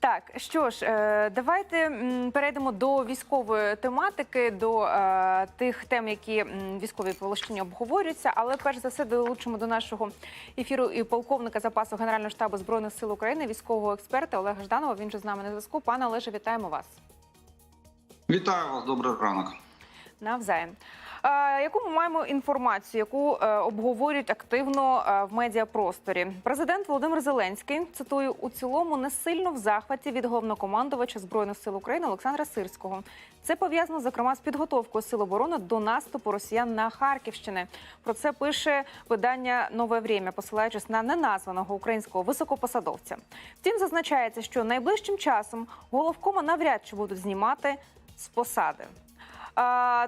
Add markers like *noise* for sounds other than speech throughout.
Так, що ж, е, давайте перейдемо до військової тематики, до е, тих тем, які військові полощині обговорюються. Але перш за все долучимо до нашого ефіру і полковника запасу Генерального штабу збройних сил України, військового експерта Олега Жданова. Він же з нами на зв'язку. Пане Олеже, вітаємо вас. Вітаю вас, добрий ранок. Навзаєм. Яку ми маємо інформацію, яку е, обговорюють активно е, в медіапросторі? Президент Володимир Зеленський цитую у цілому не сильно в захваті від головнокомандувача збройних сил України Олександра Сирського. Це пов'язано зокрема з підготовкою сил оборони до наступу росіян на Харківщини. Про це пише видання Нове Время, посилаючись на неназваного українського високопосадовця. Втім, зазначається, що найближчим часом головкома навряд чи будуть знімати з посади.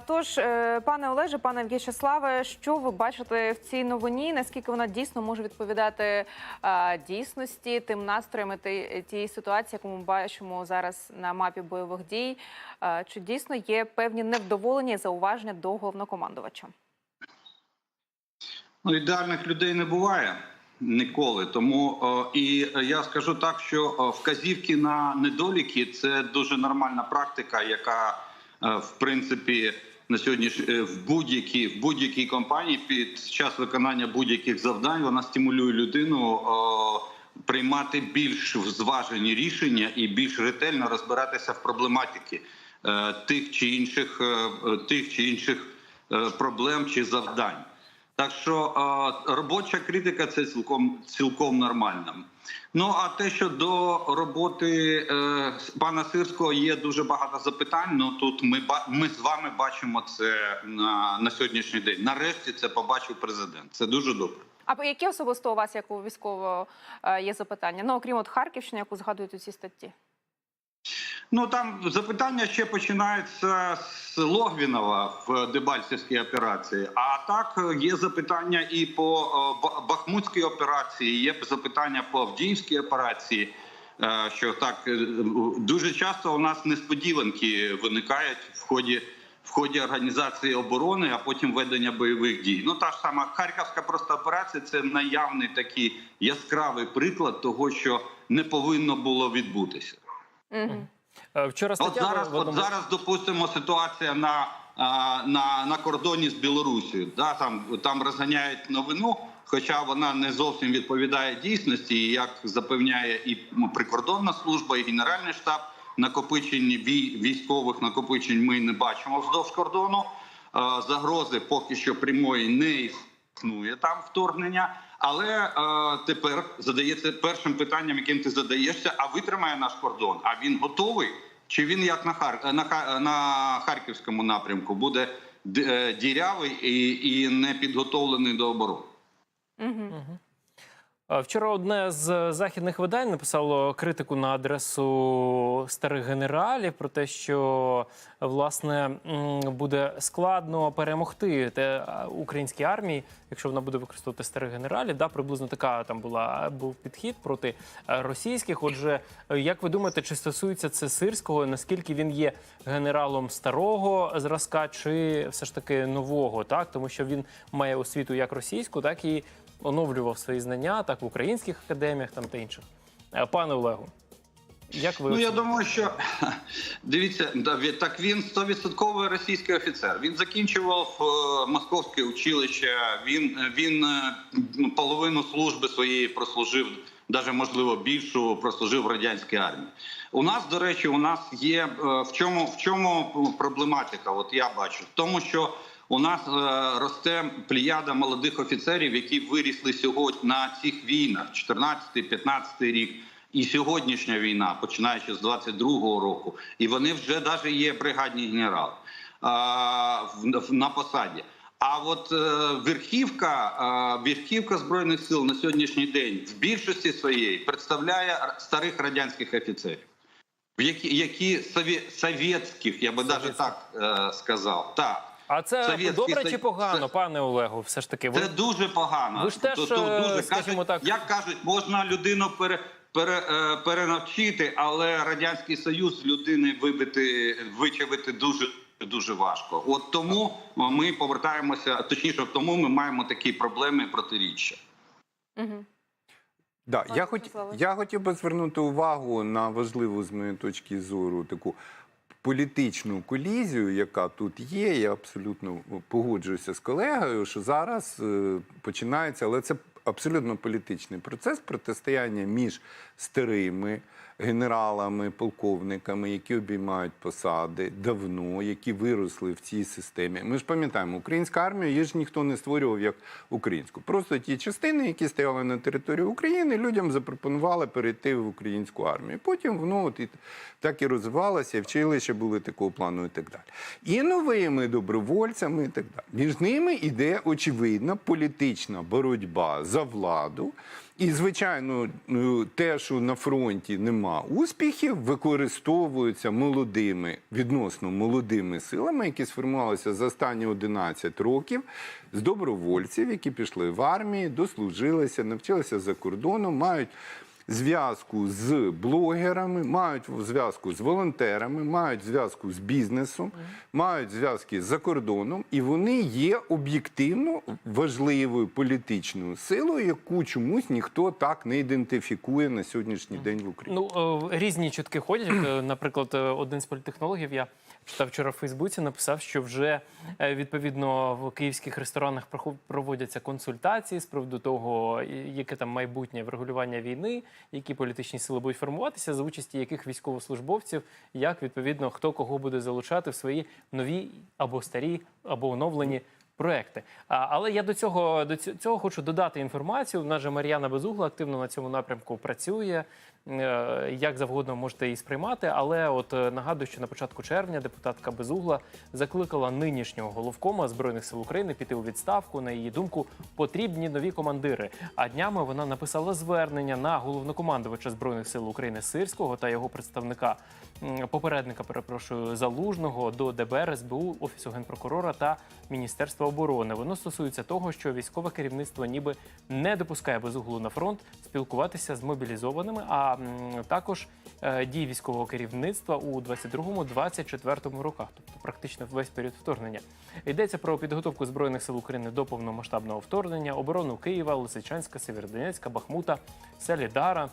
Тож, е, пане Олеже, пане В'ячеславе, що ви бачите в цій новині? Наскільки вона дійсно може відповідати а, дійсності тим настроям і тієї ситуації, яку ми бачимо зараз на мапі бойових дій? Чи дійсно є певні невдоволення і зауваження до головнокомандувача? Ну, ідеальних людей не буває ніколи. Тому о, і е, я скажу так, що вказівки на недоліки це дуже нормальна практика, яка е, в принципі на сьогодні е, в будь-якій в будь-якій компанії під час виконання будь-яких завдань вона стимулює людину. о, Приймати більш зважені рішення і більш ретельно розбиратися в проблематиці е, тих чи інших е, е, тих чи інших е, проблем чи завдань. Так що е, робоча критика це цілком цілком нормально. Ну а те, що до роботи е, пана Сирського є дуже багато запитань. Ну тут ми ми з вами бачимо це на, на сьогоднішній день. Нарешті це побачив президент. Це дуже добре. А які особисто у вас, як у військового, е, є запитання? Ну окрім от Харківщини, яку згадують у цій статті? Ну там запитання ще починаються з Логвінова в Дебальцівській операції. А так е, є запитання і по е, Бахмутській операції, є запитання по Авдіївській операції. е, Що так дуже часто у нас несподіванки виникають в ході в ході організації оборони, а потім ведення бойових дій. Ну та ж сама Харківська просто операція це наявний такий яскравий приклад того, що не повинно було відбутися. Угу. Е, Вчора От зараз, от зараз допустимо ситуація на, на, на кордоні з Білорусією. Да, там, там розганяють новину, хоча вона не зовсім відповідає дійсності. І як запевняє і прикордонна служба, і генеральний штаб накопичень вій- військових накопичень ми не бачимо вздовж кордону. Загрози поки що прямої не існує там вторгнення. Але е, тепер задається першим питанням, яким ти задаєшся: а витримає наш кордон? А він готовий? Чи він як на Хар... на, на харківському напрямку буде е, дірявий і, і не підготовлений до оборони? Угу. Е, Вчора одне з західних видань написало критику на адресу старих генералів про те, що власне буде складно перемогти те українській армії, якщо вона буде використовувати старих генералів. Да, приблизно така там була був підхід проти е, російських. Отже, е, як ви думаєте, чи стосується це сирського? Наскільки він є генералом старого зразка, чи все ж таки нового? Так, тому що він має освіту як російську, так і оновлював свої знання так в українських академіях там та інших. Е, Пане Олегу, як ви Ну я думаю, що дивіться, так він стовідсотковий російський офіцер. Він закінчував е, московське училище. Він він е, ну, половину служби своєї прослужив, навіть можливо більшу прослужив в радянській армії. У нас, до речі, у нас є в чому в чому проблематика? От я бачу в тому, що у нас е, росте плеяда молодих офіцерів, які вирісли сьогодні на цих війнах, 14-15 рік. І сьогоднішня війна, починаючи з 22-го року, і вони вже навіть є бригадні генерали а, в, на посаді. А от е, верхівка, е, верхівка збройних сил на сьогоднішній день в більшості своєї представляє старих радянських офіцерів, в які, які совє, совєтських, я би навіть так е, сказав. Так. А це Совєтський добре чи погано, Це- пане Олегу? Все ж таки, ви Це дуже погано. Ви ж теж, То- то е, дуже. скажімо Кажуть, так- як кажуть, можна людину пере, пере, е, перенавчити, але радянський союз людини вибити, вичавити дуже. Дуже важко, от тому ми повертаємося. Точніше, тому ми маємо такі проблеми протиріччя. Угу. Да, я, хоч, я хотів би звернути увагу на важливу з моєї точки зору таку політичну колізію, яка тут є. Я абсолютно погоджуюся з колегою, що зараз е, починається, але це абсолютно політичний процес протистояння між старими генералами, полковниками, які обіймають посади давно, які виросли в цій системі. Ми ж пам'ятаємо, українська армія її ж ніхто не створював як українську. Просто ті частини, які стояли на території України, людям запропонували перейти в українську армію. Потім воно от і так і розвивалося, і вчилища були такого плану і так далі. І новими добровольцями, і так далі. Між ними йде очевидна політична боротьба за владу. І, звичайно, ну, те, що на фронті нема успіхів, використовуються молодими, відносно молодими силами, які сформувалися за останні 11 років, з добровольців, які пішли в армії, дослужилися, навчилися за кордоном, мають зв'язку з блогерами, мають зв'язку з волонтерами, мають зв'язку з бізнесом, мають зв'язки за кордоном, і вони є об'єктивно важливою політичною силою, яку чомусь ніхто так не ідентифікує на сьогоднішній день в Україні. Ну е, різні чутки ходять. Е, Наприклад, е, один з політехнологів я читав вчора в Фейсбуці, написав, що вже е, відповідно в київських ресторанах проводяться консультації з приводу того, яке там майбутнє врегулювання війни, які політичні сили будуть формуватися, за участі яких військовослужбовців, як відповідно хто кого буде залучати в свої нові або старі, або оновлені. Проекти, а, але я до цього до цього хочу додати інформацію. В нас же Мар'яна Безугла активно на цьому напрямку працює. Е, Як завгодно можете її сприймати, але от е, нагадую, що на початку червня депутатка Безугла закликала нинішнього головкома збройних сил України піти у відставку. На її думку, потрібні нові командири. А днями вона написала звернення на головнокомандувача збройних сил України Сирського та його представника попередника, перепрошую, залужного до ДБР, СБУ, офісу генпрокурора та Міністерства оборони. Воно стосується того, що військове керівництво ніби не допускає безуглу на фронт спілкуватися з мобілізованими, а також е, дії військового керівництва у 22-24 роках, тобто практично весь період вторгнення. Йдеться про підготовку збройних сил України до повномасштабного вторгнення, оборону Києва, Лисичанська, Сєвєродонецька, Бахмута, Селідара.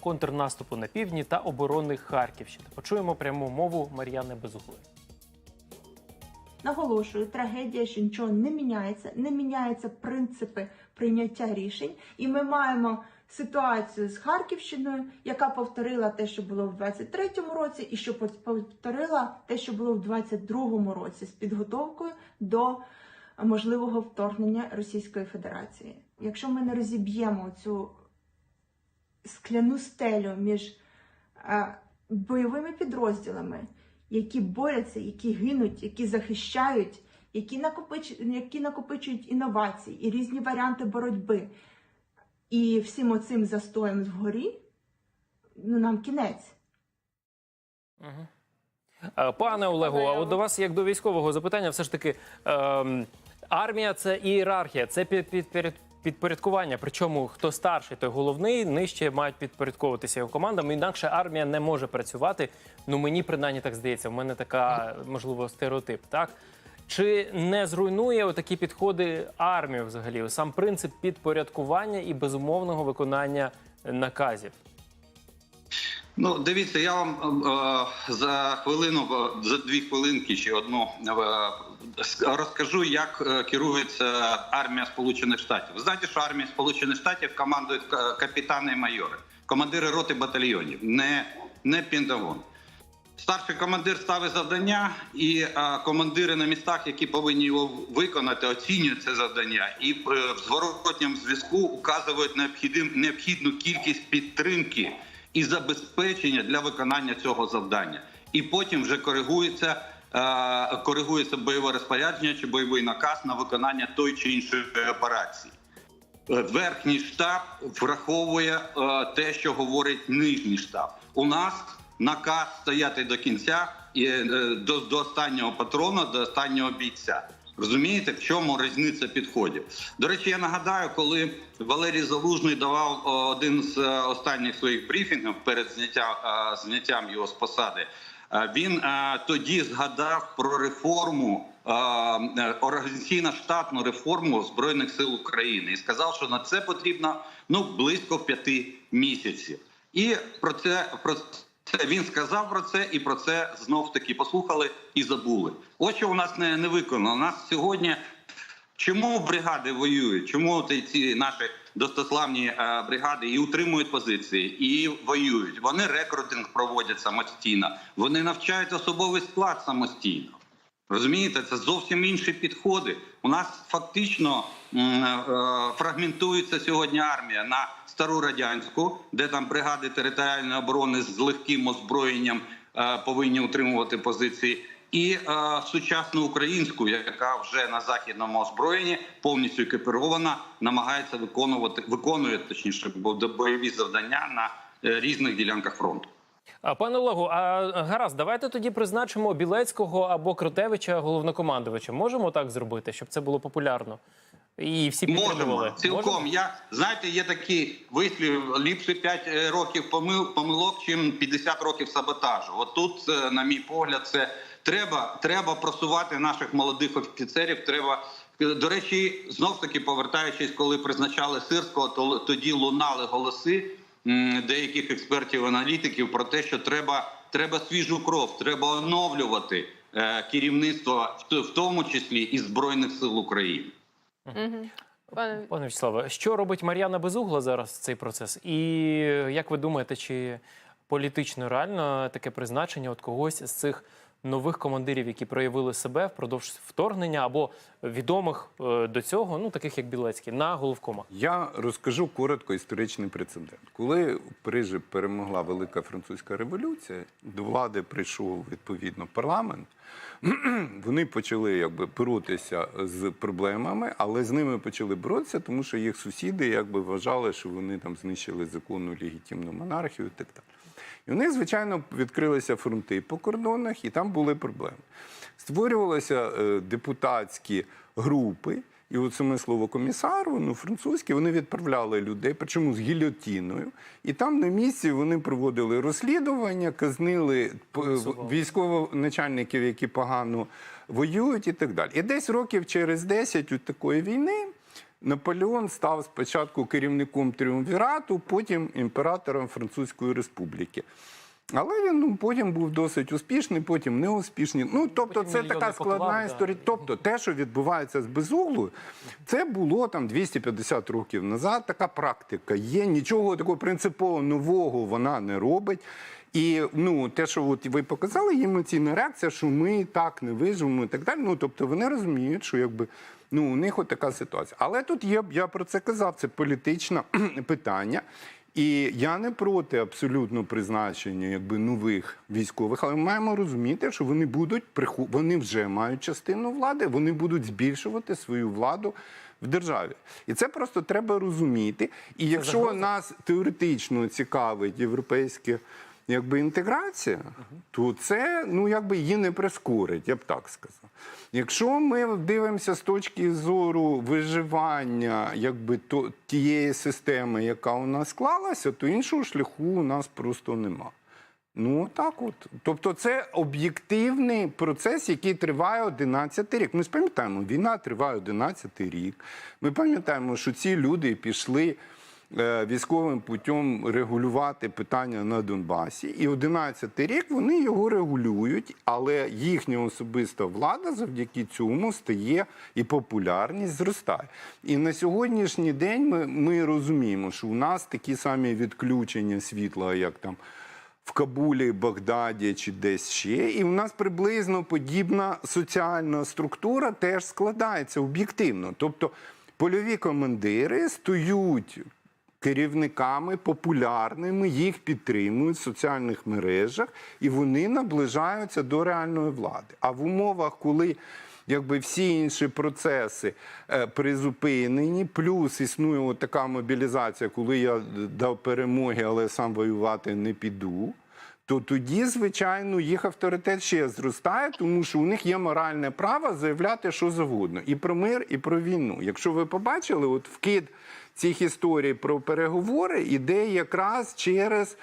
Контрнаступу на півдні та оборони Харківщини. Почуємо пряму мову Мар'яни Безуглої. Наголошую, трагедія, що нічого не міняється, не міняються принципи прийняття рішень, і ми маємо ситуацію з Харківщиною, яка повторила те, що було в 23-му році, і що повторила те, що було в 22-му році з підготовкою до можливого вторгнення Російської Федерації. Якщо ми не розіб'ємо цю скляну стелю між е, бойовими підрозділами, які борються, які гинуть, які захищають, які, накопич... які накопичують інновації і різні варіанти боротьби. І всім оцим застоєм вгорі, ну нам кінець. Е, Пане Олегу, а от до вас як до військового запитання, все ж таки ем, армія це ієрархія, це під, під, під, підпорядкування. Причому хто старший, той головний, нижче мають підпорядковуватися його командам. Інакше армія не може працювати. Ну мені принаймні так здається. В мене така можливо стереотип. Так чи не зруйнує такі підходи армію взагалі? Сам принцип підпорядкування і безумовного виконання наказів. Ну, дивіться, я вам е, за хвилину, е, за дві хвилинки чи одну е, розкажу, як е, керується армія Сполучених Штатів. Ви знаєте, що армія Сполучених Штатів командують капітани і майори, командири роти батальйонів, не, не Пентагон. Старший командир ставить завдання, і е, командири на містах, які повинні його виконати, оцінюють це завдання і в зворотньому зв'язку указують необхідну кількість підтримки і забезпечення для виконання цього завдання. І потім вже коригується, е, коригується бойове розпорядження чи бойовий наказ на виконання той чи іншої операції. Верхній штаб враховує е, те, що говорить нижній штаб. У нас наказ стояти до кінця і е, до, до останнього патрона, до останнього бійця. Розумієте, в чому різниця підходів? До речі, я нагадаю, коли Валерій Залужний давав один з е, останніх своїх брифінгів перед зняття, е, зняттям його з посади. Він тоді згадав про реформу організаційно-штатну реформу збройних сил України і сказав, що на це потрібно ну близько п'яти місяців. І про це про це він сказав про це, і про це знов таки послухали і забули. Ось що у нас не, не виконано. У нас сьогодні Чому бригади воюють? Чому ці наші достославні е, бригади і утримують позиції, і воюють? Вони рекрутинг проводять самостійно, вони навчають особовий склад самостійно. Розумієте, це зовсім інші підходи. У нас фактично м, е, фрагментується сьогодні армія на стару радянську, де там бригади територіальної оборони з легким озброєнням е, повинні утримувати позиції, і е, сучасну українську, яка вже на західному озброєнні повністю екіпірована, намагається виконувати виконує точніше бо- бойові завдання на е, різних ділянках фронту. Пане Олегу, а гаразд, давайте тоді призначимо Білецького або Кротевича головнокомандувача. Можемо так зробити, щоб це було популярно? І всі підтримували. Можемо цілком. Можемо? Я знаєте, є такий вислів: ліпше 5 років помил помилок, чим 50 років саботажу. От тут, е, на мій погляд, це треба, треба просувати наших молодих офіцерів. Треба е, до речі, знов таки повертаючись, коли призначали сирського, то тоді лунали голоси деяких експертів, аналітиків про те, що треба, треба свіжу кров, треба оновлювати е, керівництво, в в тому числі і збройних сил України. Пане Пане Вячеславе, що робить Мар'яна Безугла зараз цей процес? І як ви думаєте, чи політично реально таке призначення от когось з цих нових командирів, які проявили себе впродовж вторгнення або відомих е, до цього, ну таких як Білецький, на головкома? Я розкажу коротко історичний прецедент. Коли Парижі перемогла Велика Французька революція, до влади прийшов відповідно парламент. *clears throat* Вони почали якби боротися з проблемами, але з ними почали боротися, тому що їх сусіди якби вважали, що вони там знищили законну легітимну монархію і так далі. І у них, звичайно, відкрилися фронти по кордонах, і там були проблеми. Створювалися е, депутатські групи, і от саме слово комісар, воно французьке, вони відправляли людей, причому з гільотіною. І там на місці вони проводили розслідування, казнили Голосували. військовоначальників, які погано воюють, і так далі. І десь років через 10 від такої війни. Наполеон став спочатку керівником тріумвірату, потім імператором Французької республіки. Але він ну, потім був досить успішний, потім неуспішний. Ну тобто, Потім це така складна да. історія. Тобто, те, що відбувається з безуглою, це було там 250 років назад. Така практика є. Нічого такого принципово нового вона не робить. І ну, те, що от ви показали, є емоційна реакція, що ми так не виживемо і так далі. Ну тобто вони розуміють, що якби ну у них от така ситуація. Але тут є, я про це казав, це політичне *clears throat* питання. І я не проти абсолютно призначення якби нових військових, але ми маємо розуміти, що вони будуть вони вже мають частину влади, вони будуть збільшувати свою владу в державі. І це просто треба розуміти. І якщо нас теоретично цікавить європейське якби інтеграція, то це ну якби її не прискорить, я б так сказав. Якщо ми дивимося з точки зору виживання якби то тієї системи, яка у нас склалася, то іншого шляху у нас просто нема. Ну так, от тобто, це об'єктивний процес, який триває 11 рік. Ми пам'ятаємо, війна триває 11 рік. Ми пам'ятаємо, що ці люди пішли військовим путем регулювати питання на Донбасі, і 11 рік вони його регулюють, але їхня особиста влада завдяки цьому стає і популярність зростає. І на сьогоднішній день ми, ми розуміємо, що у нас такі самі відключення світла, як там в Кабулі, Багдаді чи десь ще. І в нас приблизно подібна соціальна структура теж складається об'єктивно. Тобто польові командири стають керівниками популярними, їх підтримують в соціальних мережах, і вони наближаються до реальної влади. А в умовах, коли якби всі інші процеси е, призупинені, плюс існує така мобілізація, коли я дав перемоги, але сам воювати не піду. То тоді, звичайно, їх авторитет ще зростає, тому що у них є моральне право заявляти що завгодно і про мир, і про війну. Якщо ви побачили, от вкид цих історій про переговори іде якраз через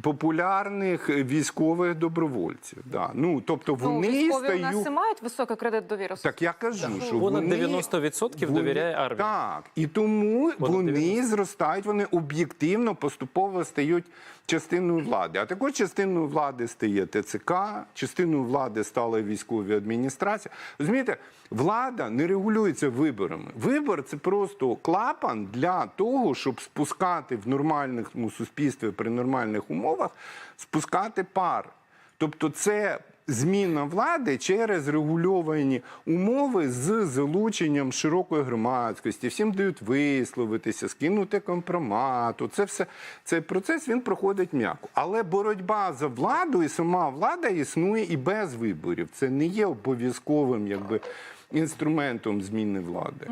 популярних військових добровольців. Да. Ну, тобто Ну, вони військові у стають... нас і мають високий кредит довіри. Так я кажу, що Понад вони, 90% вони- довіряє армії. Так, і тому Понад вони 90. зростають, вони об'єктивно поступово стають частиною влади. А також частиною влади стає ТЦК, частиною влади стала військові адміністрації. Розумієте, влада не регулюється виборами. Вибор це просто клапан для того, щоб спускати в нормальному суспільстві при нормальних умовах, спускати пар. Тобто це зміна влади через регульовані умови з залученням широкої громадськості. Всім дають висловитися, скинути компромат. Це все цей процес він проходить м'яко. Але боротьба за владу і сама влада існує і без виборів. Це не є обов'язковим якби інструментом зміни влади.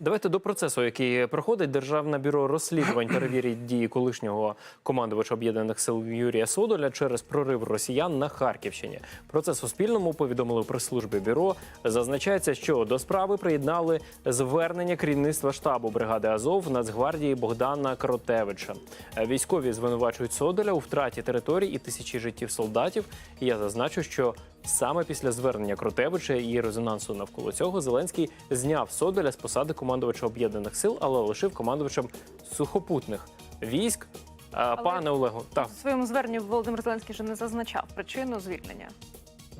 Давайте до процесу, який проходить Державне бюро розслідувань перевірить дії колишнього командувача об'єднаних сил Юрія Содоля через прорив росіян на Харківщині. Про це Суспільному повідомили у прес-службі бюро. Зазначається, що до справи приєднали звернення керівництва штабу бригади Азов Нацгвардії Богдана Кротевича. Військові звинувачують Содоля у втраті територій і тисячі життів солдатів. І я зазначу, що Саме після звернення Кротевича і резонансу навколо цього Зеленський зняв Содоля з посади командувача об'єднаних сил, але лишив командувачем сухопутних військ. А, Пане Олегу, так, В своєму зверненні Володимир Зеленський вже не зазначав причину звільнення.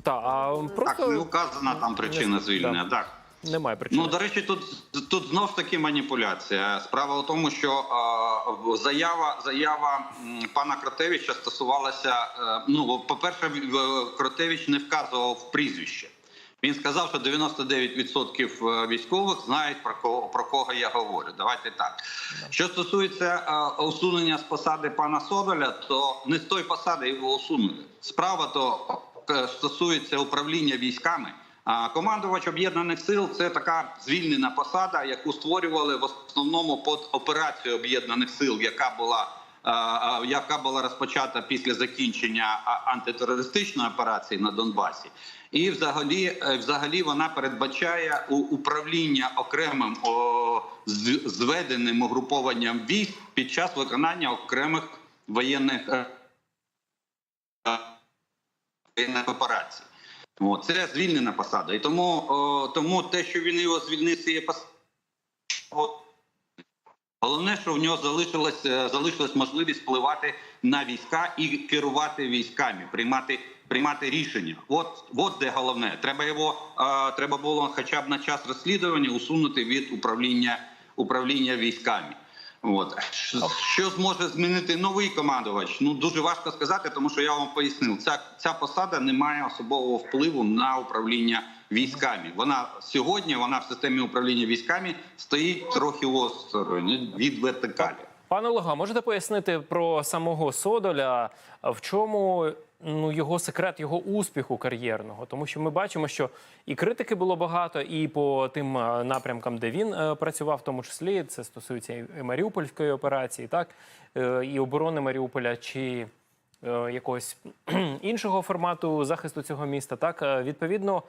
та, а Так, не указана там причина звільнення. Так. Немає причини. Ну, до речі, тут, тут знов таки маніпуляція. Справа в тому, що е, заява, заява пана Кротевича стосувалася. Е, ну, по-перше, Кротевич не вказував прізвище. Він сказав, що 99% військових знають про кого про кого я говорю. Давайте так. Що стосується е, усунення з посади пана Соболя, то не з тої посади його усунули. Справа то е, стосується управління військами. Командувач об'єднаних сил це така звільнена посада, яку створювали в основному під операцію об'єднаних сил, яка була. Яка була розпочата після закінчення антитерористичної операції на Донбасі, і взагалі, е, взагалі вона передбачає управління окремим зведеним угрупованням військ під час виконання окремих воєнних е, е, воєнних операцій. О, це звільнена посада. І тому, о, тому те, що він його звільнив з цієї посади, головне, що в нього залишилась, е, залишилась можливість впливати на війська і керувати військами, приймати, приймати рішення. От, от де головне. Треба його е, треба було хоча б на час розслідування усунути від управління управління військами. От Що- зможе змінити новий командувач? Ну дуже важко сказати, тому що я вам пояснив, ця ця посада не має особового впливу на управління військами. Вона сьогодні, вона в системі управління військами стоїть трохи осторонь від вертикалі. Пане Олегу, можете пояснити про самого Содоля, в чому ну його секрет його успіху кар'єрного? Тому що ми бачимо, що і критики було багато, і по тим е, напрямкам, де він е, працював, в тому числі це стосується і Маріупольської операції, так е, і оборони Маріуполя чи якогось *clears throat* іншого формату захисту цього міста. Так відповідно.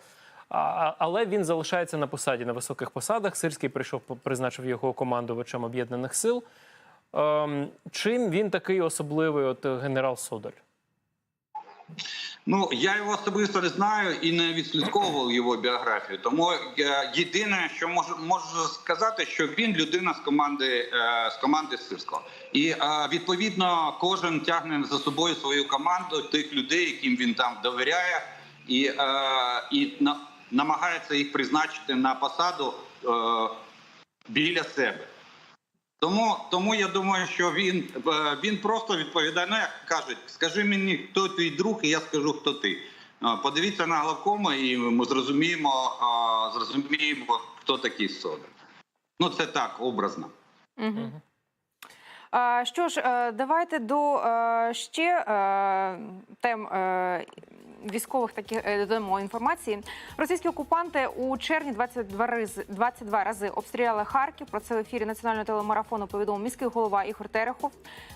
Але він залишається на посаді на високих посадах. Сирський прийшов, призначив його командувачем об'єднаних сил. Ем, чим він такий особливий, от генерал Содоль? Ну я його особисто не знаю і не відслідковував його біографію. Тому е, єдине, що можу можу сказати, що він людина з команди е, з команди Сирського. І е, відповідно кожен тягне за собою свою команду тих людей, яким він там довіряє, і, і намагається їх призначити на посаду біля себе. Тому, тому я думаю, що він, е, він просто відповідає. Ну, як кажуть, скажи мені, хто твій друг, і я скажу, хто ти. Подивіться на главкома, і ми зрозуміємо, зрозуміємо, хто такий Содор. Ну, це так, образно. Угу. А, що ж, е, давайте до е, ще тем військових таких е, додамо інформації. Російські окупанти у червні 22 рази, 22 рази обстріляли Харків. Про це в ефірі національного телемарафону повідомив міський голова Ігор Терехов.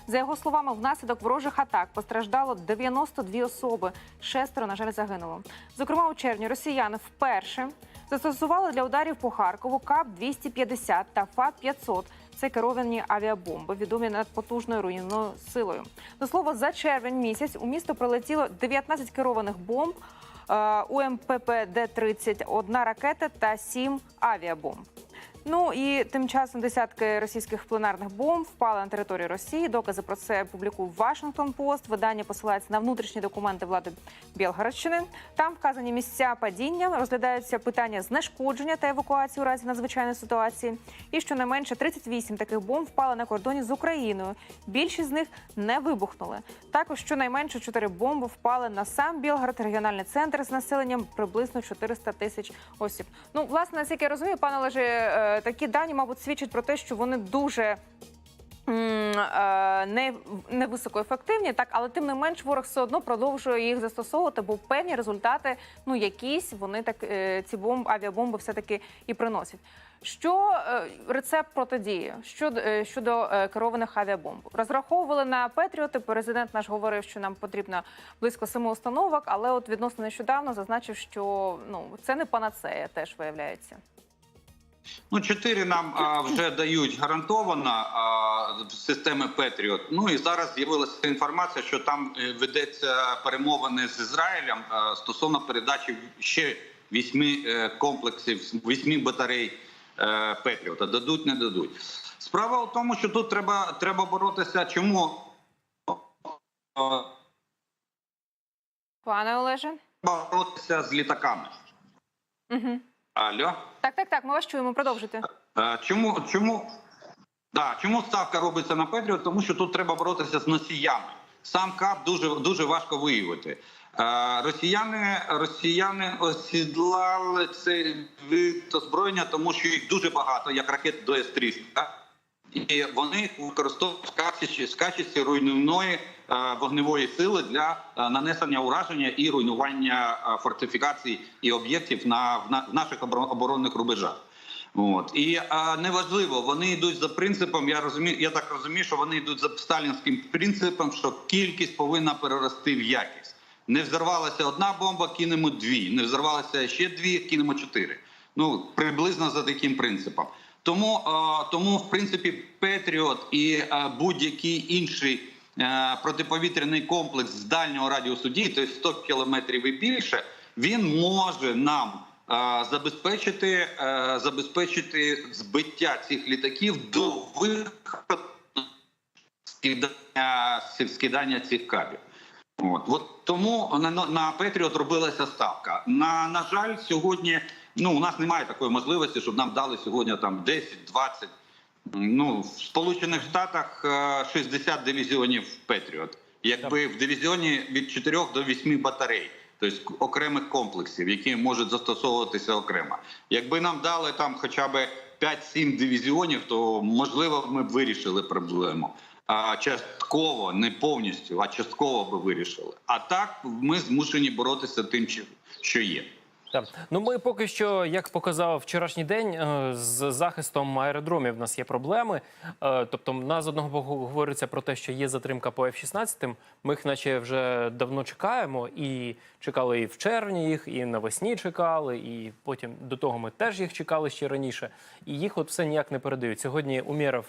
За його словами, внаслідок ворожих атак постраждало 92 особи. Шестеро, на жаль, загинуло. Зокрема, у червні росіяни вперше застосували для ударів по Харкову КАП 250 та ФАП 500 Це керовані авіабомби, відомі надпотужною руйнівною силою. До слова, за червень місяць у місто прилетіло 19 керованих бомб. у УМПП Д-30, одна ракета та сім авіабомб. Ну і тим часом десятки російських пленарних бомб впали на територію Росії. Докази про це публікує Вашингтон Пост. Видання посилається на внутрішні документи влади Білгородщини. Там вказані місця падіння, розглядаються питання знешкодження та евакуації у разі надзвичайної ситуації. І щонайменше 38 таких бомб впали на кордоні з Україною. Більшість з них не вибухнули. Також щонайменше 4 бомби впали на сам Білгород, регіональний центр з населенням приблизно 400 тисяч осіб. Ну, власне, наскільки я розумію, пане Олеже, е, такі дані, мабуть, свідчать про те, що вони дуже. е, Не, не високоефективні, так але тим не менш ворог все одно продовжує їх застосовувати, бо певні результати, ну якісь вони так е, ці бомб, авіабомби все таки і приносять. Що е, рецепт протидії щодо, щодо керованих авіабомб? Розраховували на Петріоти. Президент наш говорив, що нам потрібно близько семи установок, але от відносно нещодавно зазначив, що ну це не панацея, теж виявляється. Ну, чотири нам а, вже дають гарантовано а, системи Петріот. Ну і зараз з'явилася інформація, що там е, ведеться перемовини з Ізраїлем а, стосовно передачі ще вісьми е, комплексів, вісьми батарей е, Петріота. Дадуть, не дадуть. Справа в тому, що тут треба, треба боротися. Чому Е, Пане Олеже, треба боротися з літаками? угу. Алло? так, так, так. Ми вас чуємо. Продовжуйте. Е, Чому чому да, чому ставка робиться на Петріо? Тому що тут треба боротися з носіями. Сам кап дуже дуже важко виявити. Е, Росіяни росіяни осідлали цей вид озброєння, тому що їх дуже багато, як ракет до С-300. І вони використовують качестві, в руйнівної е, вогневої сили для е, нанесення ураження і руйнування е, фортифікацій і об'єктів на, в на в наших оборо- оборонних рубежах. От і а, неважливо, вони йдуть за принципом. Я розумію, я так розумію, що вони йдуть за сталінським принципом, що кількість повинна перерости в якість. Не взорвалася одна бомба, кинемо дві. Не взорвалася ще дві, кинемо чотири. Ну приблизно за таким принципом. Тому, тому в принципі, Петріот і будь-який інший е, протиповітряний комплекс з дальнього радіусу дії, тобто 100 кілометрів і більше, він може нам е, забезпечити, е, забезпечити збиття цих літаків до виходу скидання, скидання цих кабів. От, от тому на, на Петріот робилася ставка. На, на жаль, сьогодні ну, у нас немає такої можливості, щоб нам дали сьогодні там 10-20. Ну, в Сполучених Штатах е, 60 дивізіонів Петріот. Якби в дивізіоні від 4 до 8 батарей, тобто окремих комплексів, які можуть застосовуватися окремо. Якби нам дали там хоча б 5-7 дивізіонів, то можливо ми б вирішили проблему. А частково, не повністю, а частково би вирішили. А так ми змушені боротися тим, що є. Так. Ну ми поки що, як показав вчорашній день, е, з захистом аеродромів в нас є проблеми. Е, Тобто, в нас з одного боку говориться про те, що є затримка по F-16, Ми їх, наче вже давно чекаємо, і чекали і в червні їх, і навесні чекали, і потім до того ми теж їх чекали ще раніше. І їх от все ніяк не передають. Сьогодні Умєров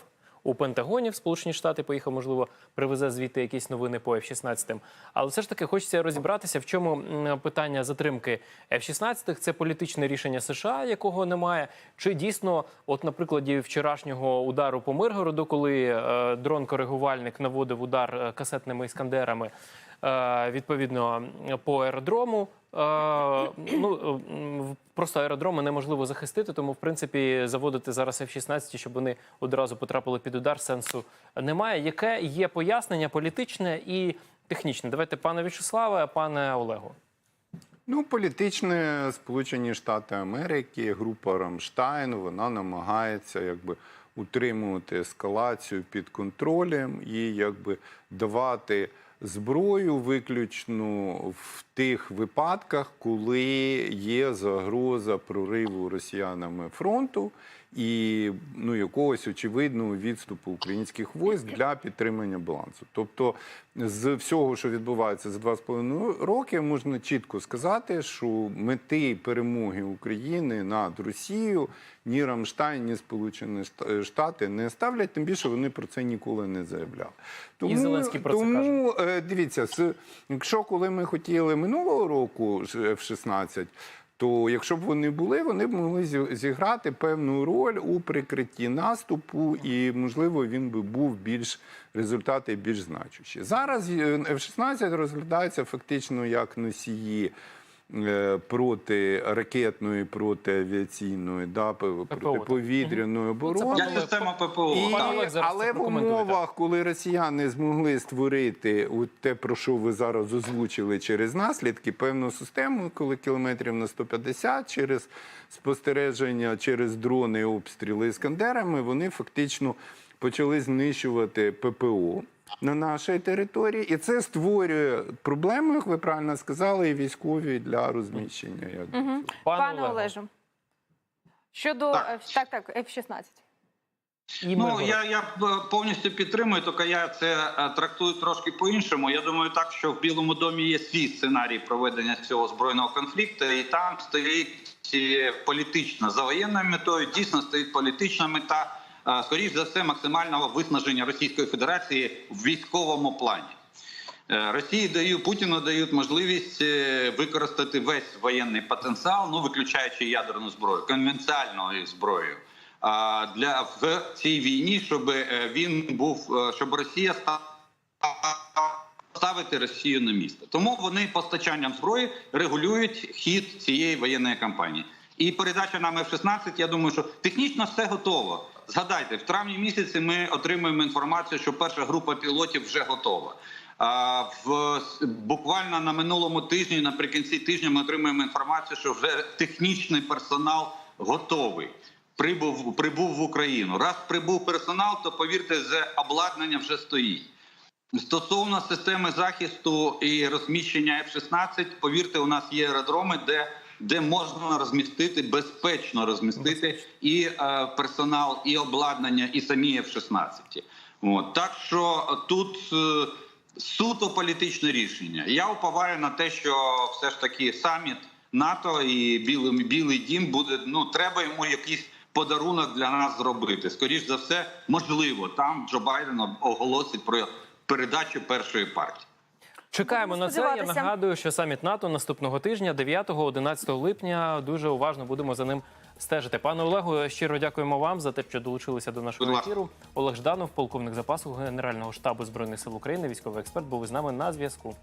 у Пентагоні в Сполучені Штати поїхав, можливо, привезе звідти якісь новини по F-16. Але все ж таки хочеться розібратися, в чому питання затримки F-16. Це політичне рішення США, якого немає. Чи дійсно, от на прикладі вчорашнього удару по Миргороду, коли е, дрон-коригувальник наводив удар е, касетними іскандерами, е, відповідно по аеродрому. Ну просто аеродроми неможливо захистити, тому в принципі заводити зараз F-16, щоб вони одразу потрапили під удар, сенсу немає. Яке є пояснення політичне і технічне? Давайте, пане В'ячеславе, пане Олегу. Ну, політичне Сполучені Штати Америки, група Рамштайн, вона намагається якби утримувати ескалацію під контролем і якби давати зброю виключно в тих випадках, коли є загроза прориву росіянами фронту, і ну, якогось очевидного відступу українських військ для підтримання балансу. Тобто, з всього, що відбувається за два з половиною роки, можна чітко сказати, що мети перемоги України над Росією ні Рамштайн, ні Сполучені Штати не ставлять. Тим більше вони про це ніколи не заявляли. Тому, Зеленський про це тому е, дивіться, якщо коли ми хотіли минулого року ж F-16, то якщо б вони були, вони б могли зіграти певну роль у прикритті наступу, і можливо він би був більш результати більш значущі. Зараз е, F-16 розглядається фактично як носії. Е, Протиракетної, протиавіаційної, да, п- так. протиповітряної оборони. Як система ППО. І, але в умовах, коли росіяни змогли створити от те, про що ви зараз озвучили через наслідки, певну систему, коли кілометрів на 150, через спостереження, через дрони обстріли іскандерами, вони фактично почали знищувати ППО. На нашій території, і це створює проблеми, як ви правильно сказали, і військові для розміщення. Як Пане, Пане Олегу. Олежу. Щодо Так. е, так, так, F-16. Ну я, я повністю підтримую, тільки я це е, трактую трошки по-іншому. Я думаю, так що в Білому домі є свій сценарій проведення цього збройного конфлікту, і там стоїть е, політична за воєнною метою. Дійсно стоїть політична мета. Скоріш за все, максимального виснаження Російської Федерації в військовому плані. Е, Росії дають Путіну дають можливість е, використати весь воєнний потенціал, ну виключаючи ядерну зброю, конвенціальною зброєю. Для в цій війні, щоб е, він був, щоб Росія ста- ставити Росію на місце. Тому вони постачанням зброї регулюють хід цієї воєнної кампанії. І передача нам F-16, я думаю, що технічно все готово. Згадайте, в травні місяці ми отримуємо інформацію, що перша група пілотів вже готова. А в буквально на минулому тижні, наприкінці тижня, ми отримуємо інформацію, що вже технічний персонал готовий. Прибув прибув в Україну. Раз прибув персонал, то повірте, з обладнання вже стоїть. Стосовно системи захисту і розміщення F-16, повірте, у нас є аеродроми, де, де можна розмістити безпечно розмістити і е, персонал, і обладнання, і самі F-16. От так що тут е, суто політичне рішення. Я уповаю на те, що все ж таки саміт НАТО і Білий, Білий Дім буде. Ну треба йому якийсь подарунок для нас зробити. Скоріш за все, можливо, там Джо Байден оголосить про передачу першої партії. Чекаємо на це. Я нагадую, що саміт НАТО наступного тижня, 9-11 липня. Дуже уважно будемо за ним стежити. Пане Олегу, щиро дякуємо вам за те, що долучилися до нашого ефіру. Олег Жданов, полковник запасу Генерального штабу збройних сил України, військовий експерт, був із нами на зв'язку.